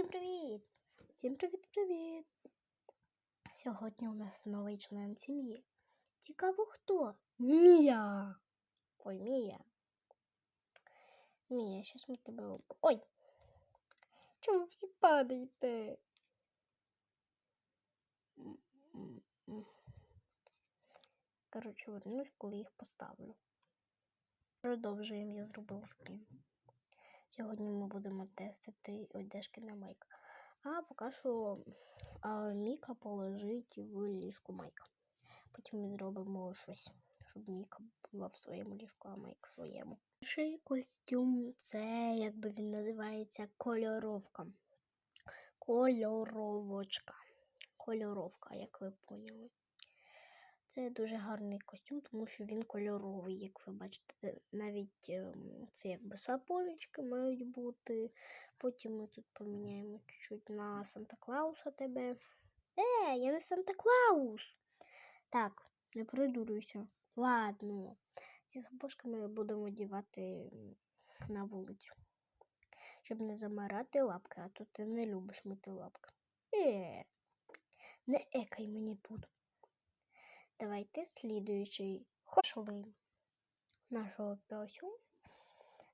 Всім привіт! Всім привіт-привіт! Сьогодні у нас новий член сім'ї. Цікаво хто? Мія! Ой, Мія. Мія, щас ми тебе. Ой! Чому ви всі падаєте? Коротше, вернусь, коли їх поставлю. Продовжуємо, я зробила скрін. Сьогодні ми будемо тестити одежки на Майк. А поки що а, Міка положить в ліжку Майка. Потім ми зробимо щось, щоб Міка була в своєму ліжку, а Майк в своєму. Перший костюм це, як би він називається, кольоровка. Кольоровочка. Кольоровка, як ви поняли. Це дуже гарний костюм, тому що він кольоровий, як ви бачите. Навіть ем, це якби сапожечки мають бути. Потім ми тут поміняємо чуть-чуть на Санта Клауса тебе. Е, я не Санта Клаус. Так, не придурюйся. Ладно. Ці сапожки ми будемо одягати м, на вулицю. Щоб не замирати лапки, а то ти не любиш мити лапки. Е, не екай мені тут. Давайте слідуючий пішли нашого песю.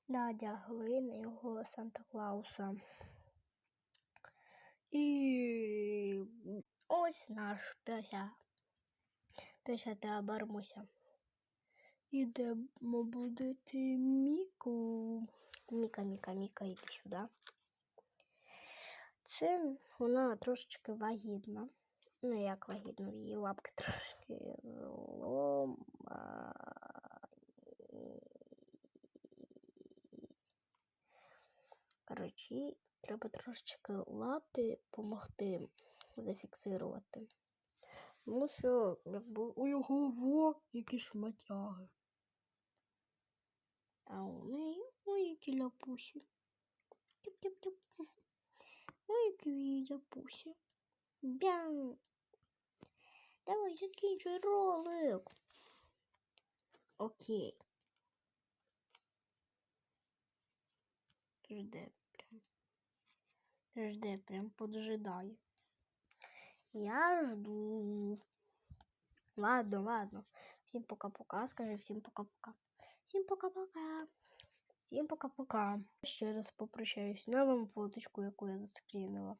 Надягли на його Санта Клауса. І ось наш песя. Песя та бармуся. Ідемо будити Міку. Міка, Міка, Міка, іди сюди. Це вона трошечки вагітна. Ну, як вагітно, її лапки трошки зломані. Коротше, треба трошечки лапи допомогти зафіксувати. Тому що якби у його во які шматяги. А у неї ой, які ляпусі. Тюп-тюп-тюп. Ой, які ляпусі. Бям. Давай закінчуй ролик. Окей. Жде прям. Жде прям поджидає. Я жду. Ладно, ладно. Всім пока-пока. Скажи всім пока-пока. Всім пока-пока. Всім пока-пока. Ще раз попрощаюсь на вам фоточку, яку я заскрінила.